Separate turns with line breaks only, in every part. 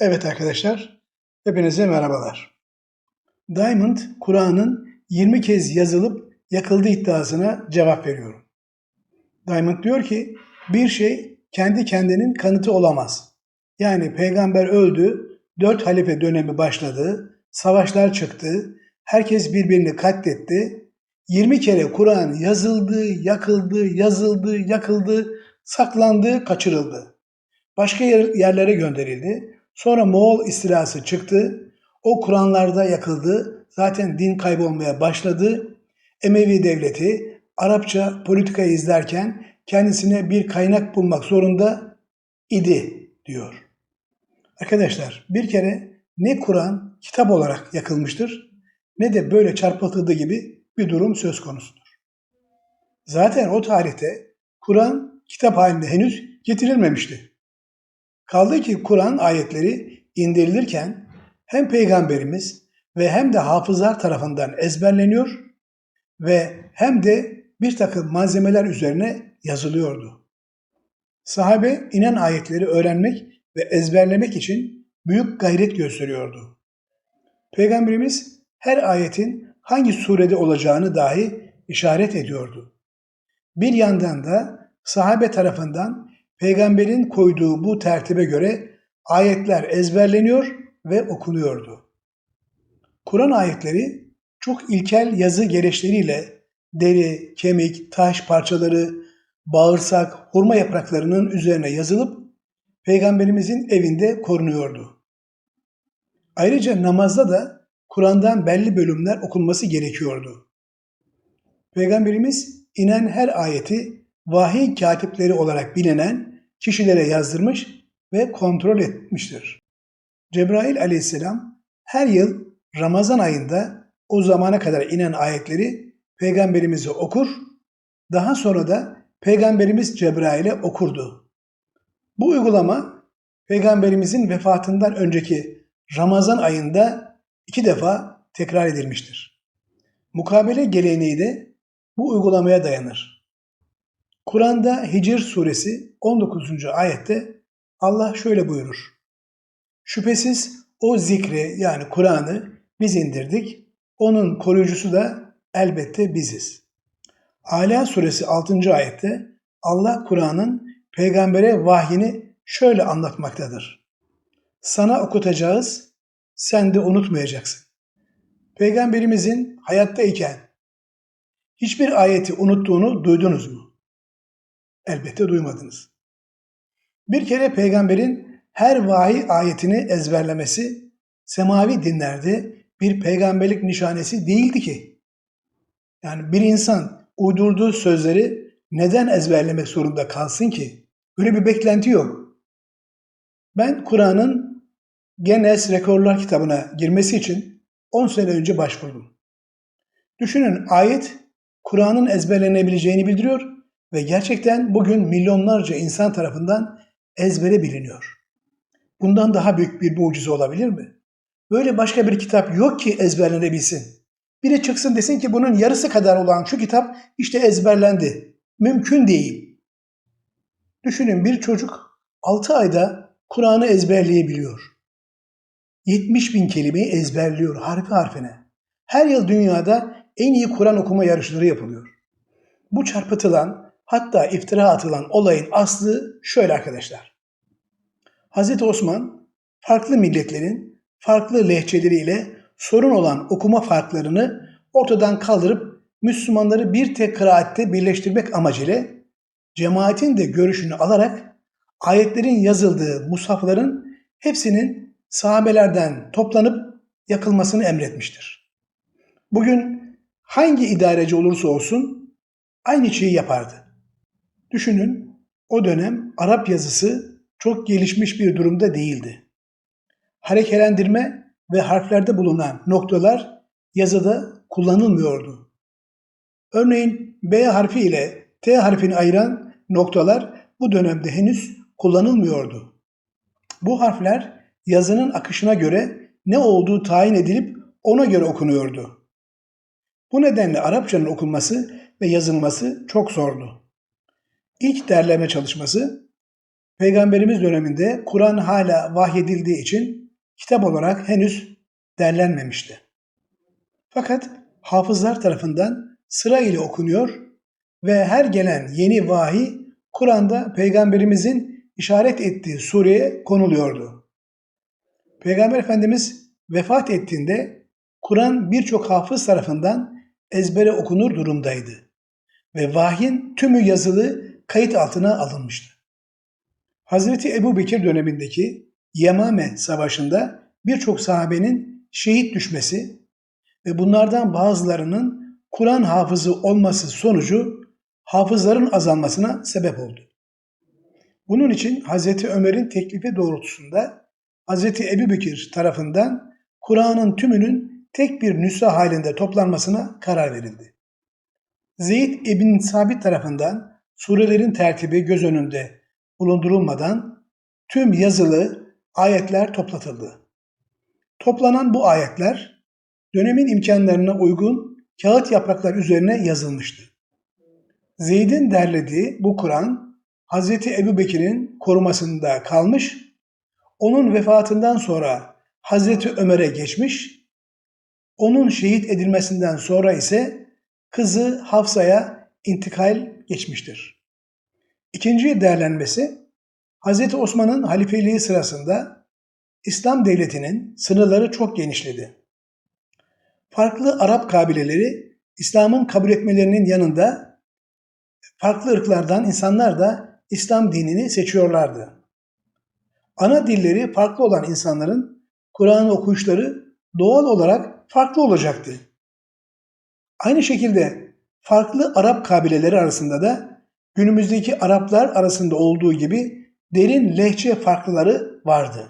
Evet arkadaşlar, hepinize merhabalar. Diamond, Kur'an'ın 20 kez yazılıp yakıldığı iddiasına cevap veriyorum. Diamond diyor ki, bir şey kendi kendinin kanıtı olamaz. Yani peygamber öldü, dört halife dönemi başladı, savaşlar çıktı, herkes birbirini katletti. 20 kere Kur'an yazıldı, yakıldı, yazıldı, yakıldı, saklandı, kaçırıldı. Başka yer- yerlere gönderildi. Sonra Moğol istilası çıktı. O Kur'anlarda yakıldı. Zaten din kaybolmaya başladı. Emevi devleti Arapça politikayı izlerken kendisine bir kaynak bulmak zorunda idi diyor. Arkadaşlar bir kere ne Kur'an kitap olarak yakılmıştır ne de böyle çarpıtıldığı gibi bir durum söz konusudur. Zaten o tarihte Kur'an kitap halinde henüz getirilmemişti. Kaldı ki Kur'an ayetleri indirilirken hem peygamberimiz ve hem de hafızlar tarafından ezberleniyor ve hem de bir takım malzemeler üzerine yazılıyordu. Sahabe inen ayetleri öğrenmek ve ezberlemek için büyük gayret gösteriyordu. Peygamberimiz her ayetin hangi surede olacağını dahi işaret ediyordu. Bir yandan da sahabe tarafından peygamberin koyduğu bu tertibe göre ayetler ezberleniyor ve okunuyordu. Kur'an ayetleri çok ilkel yazı gereçleriyle deri, kemik, taş parçaları, bağırsak, hurma yapraklarının üzerine yazılıp peygamberimizin evinde korunuyordu. Ayrıca namazda da Kur'an'dan belli bölümler okunması gerekiyordu. Peygamberimiz inen her ayeti vahiy katipleri olarak bilinen kişilere yazdırmış ve kontrol etmiştir. Cebrail aleyhisselam her yıl Ramazan ayında o zamana kadar inen ayetleri peygamberimize okur, daha sonra da peygamberimiz Cebrail'e okurdu. Bu uygulama peygamberimizin vefatından önceki Ramazan ayında iki defa tekrar edilmiştir. Mukabele geleneği de bu uygulamaya dayanır. Kur'an'da Hicr suresi 19. ayette Allah şöyle buyurur. Şüphesiz o zikri yani Kur'an'ı biz indirdik. Onun koruyucusu da elbette biziz. Ala suresi 6. ayette Allah Kur'an'ın peygambere vahyini şöyle anlatmaktadır. Sana okutacağız, sen de unutmayacaksın. Peygamberimizin hayattayken hiçbir ayeti unuttuğunu duydunuz mu? Elbette duymadınız. Bir kere peygamberin her vahiy ayetini ezberlemesi semavi dinlerde bir peygamberlik nişanesi değildi ki. Yani bir insan uydurduğu sözleri neden ezberlemek zorunda kalsın ki? Böyle bir beklenti yok. Ben Kur'an'ın Guinness Rekorlar kitabına girmesi için 10 sene önce başvurdum. Düşünün ayet Kur'an'ın ezberlenebileceğini bildiriyor ve gerçekten bugün milyonlarca insan tarafından ezbere biliniyor. Bundan daha büyük bir mucize olabilir mi? Böyle başka bir kitap yok ki ezberlenebilsin. Biri çıksın desin ki bunun yarısı kadar olan şu kitap işte ezberlendi. Mümkün değil. Düşünün bir çocuk 6 ayda Kur'an'ı ezberleyebiliyor. 70 bin kelimeyi ezberliyor harfi harfine. Her yıl dünyada en iyi Kur'an okuma yarışları yapılıyor. Bu çarpıtılan hatta iftira atılan olayın aslı şöyle arkadaşlar. Hazreti Osman farklı milletlerin farklı lehçeleriyle sorun olan okuma farklarını ortadan kaldırıp Müslümanları bir tek kıraatte birleştirmek amacıyla cemaatin de görüşünü alarak ayetlerin yazıldığı musafların hepsinin sahabelerden toplanıp yakılmasını emretmiştir. Bugün hangi idareci olursa olsun aynı şeyi yapardı. Düşünün o dönem Arap yazısı çok gelişmiş bir durumda değildi. Harekelendirme ve harflerde bulunan noktalar yazıda kullanılmıyordu. Örneğin B harfi ile T harfini ayıran noktalar bu dönemde henüz kullanılmıyordu. Bu harfler yazının akışına göre ne olduğu tayin edilip ona göre okunuyordu. Bu nedenle Arapçanın okunması ve yazılması çok zordu. İlk derleme çalışması Peygamberimiz döneminde Kur'an hala vahyedildiği için kitap olarak henüz derlenmemişti. Fakat hafızlar tarafından sıra ile okunuyor ve her gelen yeni vahiy Kur'an'da Peygamberimizin işaret ettiği sureye konuluyordu. Peygamber Efendimiz vefat ettiğinde Kur'an birçok hafız tarafından ezbere okunur durumdaydı ve vahyin tümü yazılı kayıt altına alınmıştı. Hazreti Ebu Bekir dönemindeki Yemame Savaşı'nda birçok sahabenin şehit düşmesi ve bunlardan bazılarının Kur'an hafızı olması sonucu hafızların azalmasına sebep oldu. Bunun için Hazreti Ömer'in teklifi doğrultusunda Hazreti Ebu Bekir tarafından Kur'an'ın tümünün tek bir nüsha halinde toplanmasına karar verildi. Zeyd ibn Sabit tarafından surelerin tertibi göz önünde bulundurulmadan tüm yazılı ayetler toplatıldı. Toplanan bu ayetler dönemin imkanlarına uygun kağıt yapraklar üzerine yazılmıştı. Zeyd'in derlediği bu Kur'an Hazreti Ebu Bekir'in korumasında kalmış, onun vefatından sonra Hazreti Ömer'e geçmiş, onun şehit edilmesinden sonra ise kızı Hafsa'ya intikal geçmiştir. İkinci değerlenmesi, Hazreti Osman'ın halifeliği sırasında İslam devletinin sınırları çok genişledi. Farklı Arap kabileleri İslam'ın kabul etmelerinin yanında farklı ırklardan insanlar da İslam dinini seçiyorlardı. Ana dilleri farklı olan insanların Kur'an okuyuşları doğal olarak farklı olacaktı. Aynı şekilde farklı Arap kabileleri arasında da günümüzdeki Araplar arasında olduğu gibi derin lehçe farklıları vardı.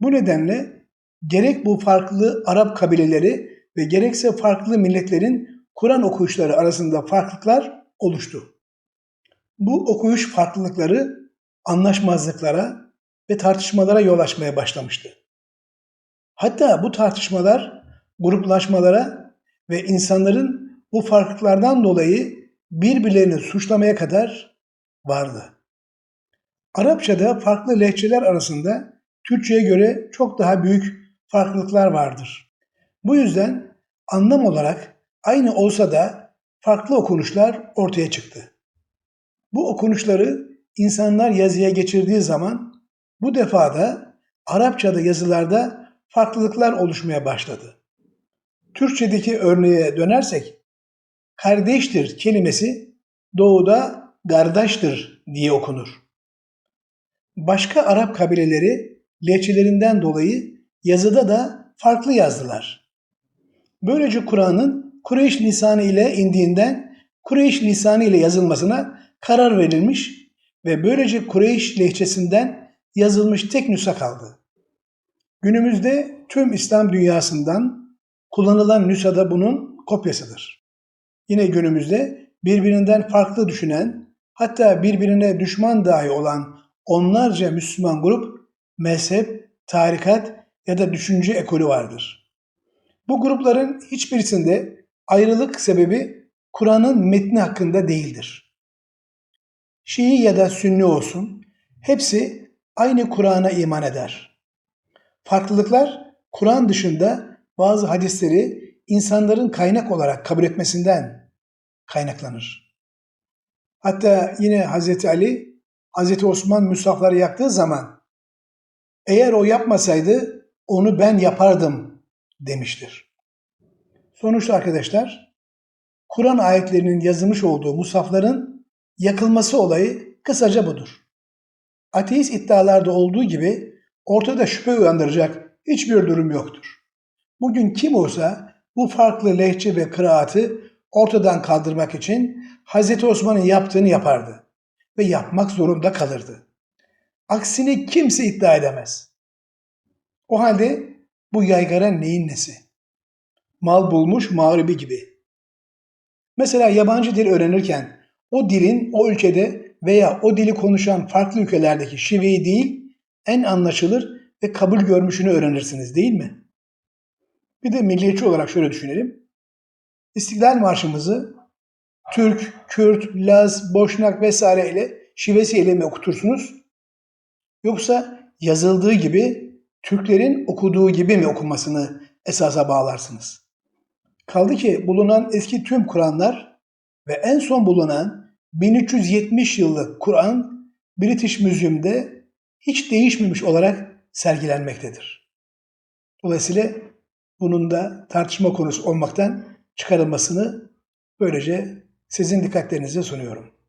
Bu nedenle gerek bu farklı Arap kabileleri ve gerekse farklı milletlerin Kur'an okuyuşları arasında farklılıklar oluştu. Bu okuyuş farklılıkları anlaşmazlıklara ve tartışmalara yol açmaya başlamıştı. Hatta bu tartışmalar gruplaşmalara ve insanların bu farklılıklardan dolayı birbirlerini suçlamaya kadar vardı. Arapçada farklı lehçeler arasında Türkçe'ye göre çok daha büyük farklılıklar vardır. Bu yüzden anlam olarak aynı olsa da farklı okunuşlar ortaya çıktı. Bu okunuşları insanlar yazıya geçirdiği zaman bu defada Arapçada yazılarda farklılıklar oluşmaya başladı. Türkçedeki örneğe dönersek kardeştir kelimesi doğuda kardeştir diye okunur. Başka Arap kabileleri lehçelerinden dolayı yazıda da farklı yazdılar. Böylece Kur'an'ın Kureyş lisanı ile indiğinden Kureyş lisanı ile yazılmasına karar verilmiş ve böylece Kureyş lehçesinden yazılmış tek nüsha kaldı. Günümüzde tüm İslam dünyasından kullanılan nüsha da bunun kopyasıdır. Yine günümüzde birbirinden farklı düşünen, hatta birbirine düşman dahi olan onlarca Müslüman grup, mezhep, tarikat ya da düşünce ekolü vardır. Bu grupların hiçbirisinde ayrılık sebebi Kur'an'ın metni hakkında değildir. Şii ya da Sünni olsun, hepsi aynı Kur'an'a iman eder. Farklılıklar Kur'an dışında bazı hadisleri insanların kaynak olarak kabul etmesinden kaynaklanır. Hatta yine Hazreti Ali, Hazreti Osman müsafları yaktığı zaman eğer o yapmasaydı onu ben yapardım demiştir. Sonuçta arkadaşlar Kur'an ayetlerinin yazılmış olduğu musafların yakılması olayı kısaca budur. Ateist iddialarda olduğu gibi ortada şüphe uyandıracak hiçbir durum yoktur. Bugün kim olsa bu farklı lehçe ve kıraatı ortadan kaldırmak için Hz. Osman'ın yaptığını yapardı ve yapmak zorunda kalırdı. Aksini kimse iddia edemez. O halde bu yaygara neyin nesi? Mal bulmuş mağribi gibi. Mesela yabancı dil öğrenirken o dilin o ülkede veya o dili konuşan farklı ülkelerdeki şiveyi değil, en anlaşılır ve kabul görmüşünü öğrenirsiniz değil mi? Bir de milliyetçi olarak şöyle düşünelim. İstiklal Marşımızı Türk, Kürt, Laz, Boşnak vesaire ile şivesiyle mi okutursunuz? Yoksa yazıldığı gibi Türklerin okuduğu gibi mi okunmasını esasa bağlarsınız? Kaldı ki bulunan eski tüm Kur'anlar ve en son bulunan 1370 yıllık Kur'an British Museum'de hiç değişmemiş olarak sergilenmektedir. Dolayısıyla bunun da tartışma konusu olmaktan çıkarılmasını böylece sizin dikkatlerinize sunuyorum.